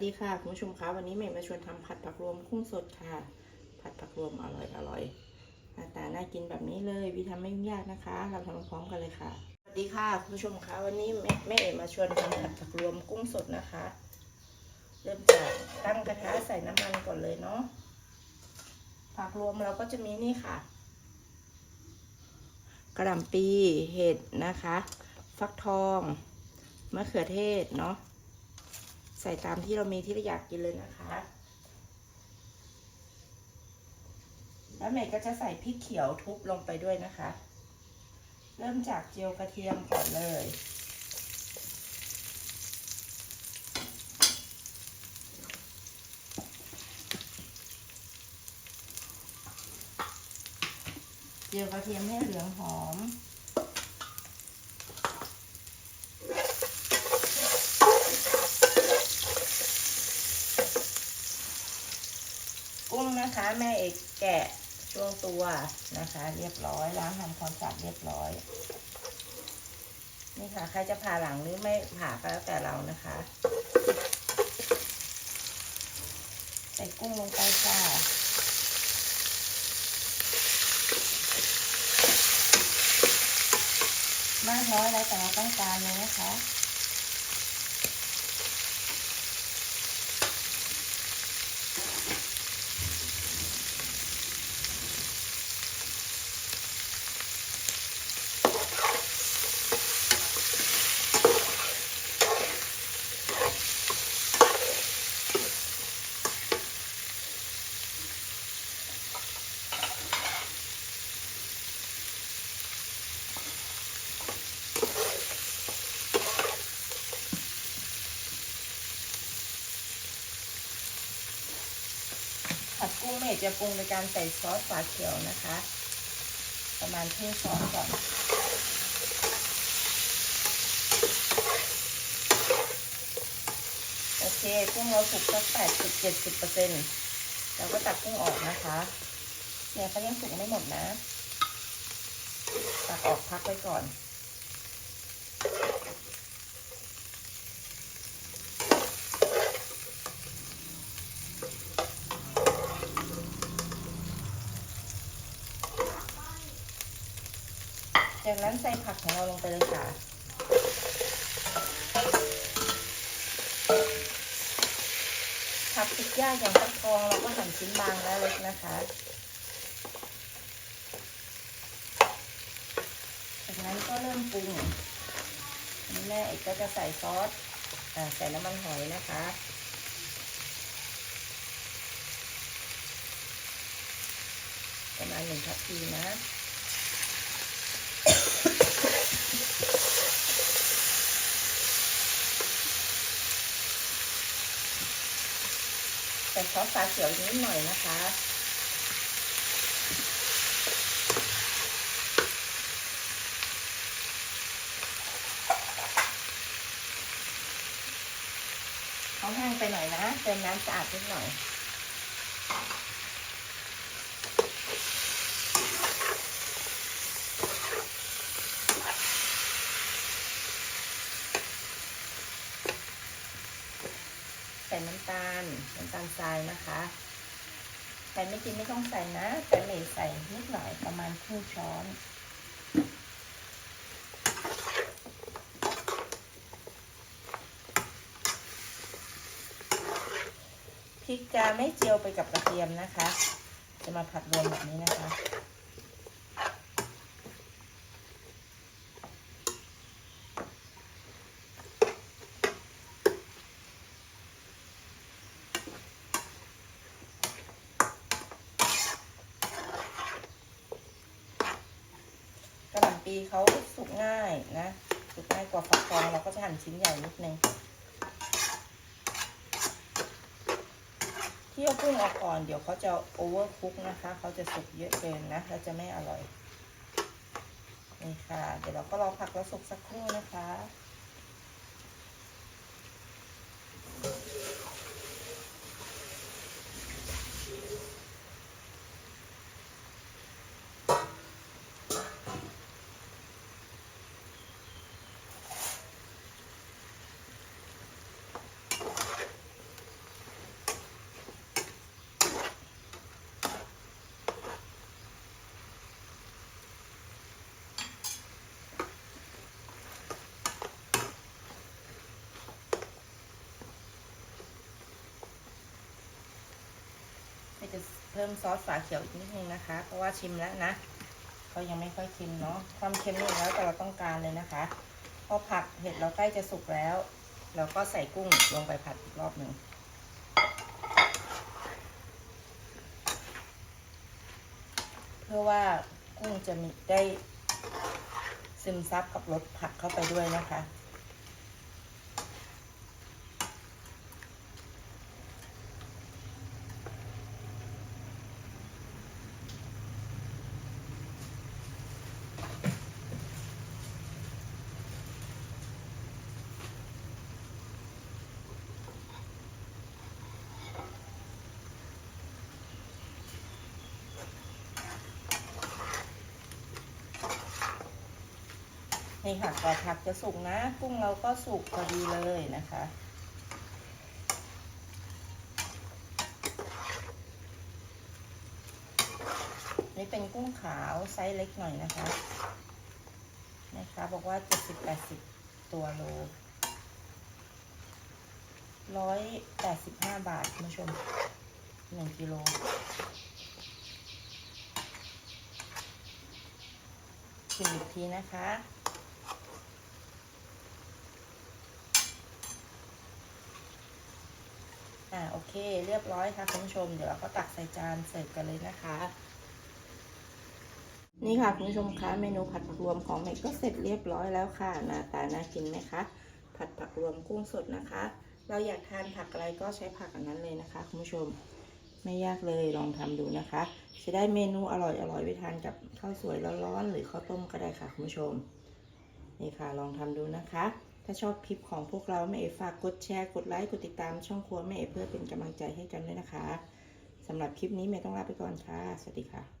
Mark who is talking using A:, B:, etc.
A: สดีค่ะคุณผู้ชมคะวันนี้เมย์มาชวนทำผัดผักรวมกุ้งสดค่ะ ผัดผักรวมอร่อยอร่อยหน้าตาน่ากินแบบนี้เลยวิธีทำไม่ยุ่งยากนะคะ เราทำพร้อมกันเลยค่ะสวัสดีค่ะคุณผู้ชมคะวันนี้แม่แม่เอ๋มาชวนทำผัดผักรวมกุ้งสดนะคะ เริ่มจากตั้งกระทะใส่น้ำมันก่อนเลยเนาะผักรวมเราก็จะมีนี่ค่ะกระหล่ำปีเห็ดนะคะ ฟักทองมะเขือเทศเนาะ ใส่ตามที่เรามีที่เราอยากกินเลยนะคะ แล้วเมย์ก็จะใส่พริกเขียวทุบลงไปด้วยนะคะ เริ่มจากเจียวกระเทียมก่อนเลย เจียวกระเทียมให้เหลืองหอม กุ้งนะคะ แม่เอกแกะช่วงตัวนะคะ เรียบร้อยล้างทำความสะอาดเรียบร้อย นี่ค่ะ ใครจะผ่าหลังหรือไม่ผ่าก็แล้วแต่เรานะคะ ใส่กุ้งลงไปค่ะมากน้อยแล้วแต่เราต้องการเลยนะคะ จะปรุงโดยการใส่ซอสฝาเขียวนะคะ ประมาณครึ่งช้อนก่อนโอเคกุ้งเราสุกสักแปดสิบเจ็ดสิบเปอร์เซ็นต์เราก็ตักกุ้งออกนะคะเนี่ยเขายังสุกไม่หมดนะ ตักออกพักไว้ก่อน จากนั้นใส่ผักของเราลงไปเลยค่ะ ผักติดยากอย่างฟักทองเราก็หั่นชิ้นบางและเล็กนะคะจากนั้นก็เริ่มปรุงแม่เอกก็จะใส่ซอสอใส่น้ำมันหอยนะคะประมาณหนึ่งทัพพีนะ ใส่ซอสฝาเขียวนิดหน่อยนะคะ เขาแห้งไปหน่อยนะ เติมน้ำสะอาดนิดหน่อย ส่น้ำตาลน้ำตาลทรายนะคะใครไม่กินไม่ต้องใส่นะ แต่เหลใส่นิดหน่อยประมาณครึ่งช้อนพริกจะไม่เจียวไปกับกระเทียมนะคะ จะมาผัดรวมแบบนี้นะคะ กระหล่ำ ปีเขาสุกง่ายนะสุกง่ายกว่าฟักทองเราก็จะหั่นชิ้นใหญ่นิดนึงเที่ยวกุ้งออกก่อนเดี๋ยวเขาจะโอเวอร์คุกนะคะเขาจะสุกเยอะเกินนะแล้วจะไม่อร่อยนี่ค่ะ เดี๋ยวเราก็รอผักแล้วสุกสักครู่นะคะ จะเพิ่มซอสฝาเขียวอีกนิดนึงนะคะ เพราะว่าชิมแล้วนะเขายังไม่ค่อยเค็มเนาะความเค็มนี่แล้วแต่เราต้องการเลยนะคะพอผักเห็ดเราใกล้จะสุกแล้ว เราก็ใส่กุ้งลงไปผัดอีกรอบหนึ่งเพื่อว่ากุ้งจะมีได้ซึมซับกับรสผักเข้าไปด้วยนะคะ นี่ค่ะก่อนผักจะสุกนะ กุ้งเราก็สุกพอดีเลยนะคะ นี่เป็นกุ้งขาวไซส์เล็กหน่อยนะคะนะคะบอกว่า 70-80 ตัวโลร้อยแปดสิบห้าบาทคุณผู้ชมหนึ่งกิโลชิมอีกทีนะคะ อ่าโอเค เรียบร้อยค่ะคุณผู้ชม เดี๋ยวเราก็ตักใส่จานเสิร์ฟกันเลยนะคะ นี่ค่ะคุณผู้ชมคะเมนูผัดผักรวมของเมก็เสร็จเรียบร้อยแล้วค่ะหน้าตาน่ากินไหมคะผัดผักรวมกุ้งสดนะคะ เราอยากทานผักอะไรก็ใช้ผักอันนั้นเลยนะคะคุณผู้ชมไม่ยากเลยลองทำดูนะคะ จะได้เมนูอร่อยอร่อยไปทานกับข้าวสวยร้อนๆหรือข้าวต้มก็ได้ค่ะคุณผู้ชมนี่ค่ะลองทำดูนะคะ ถ้าชอบคลิปของพวกเราแม่เอฝากกดแชร์ กดไลค์ กดติดตามช่องครัวแม่เอเพื่อเป็นกำลังใจให้กันด้วยนะคะสำหรับคลิปนี้แม่ต้องลาไปก่อนค่ะ สวัสดีค่ะ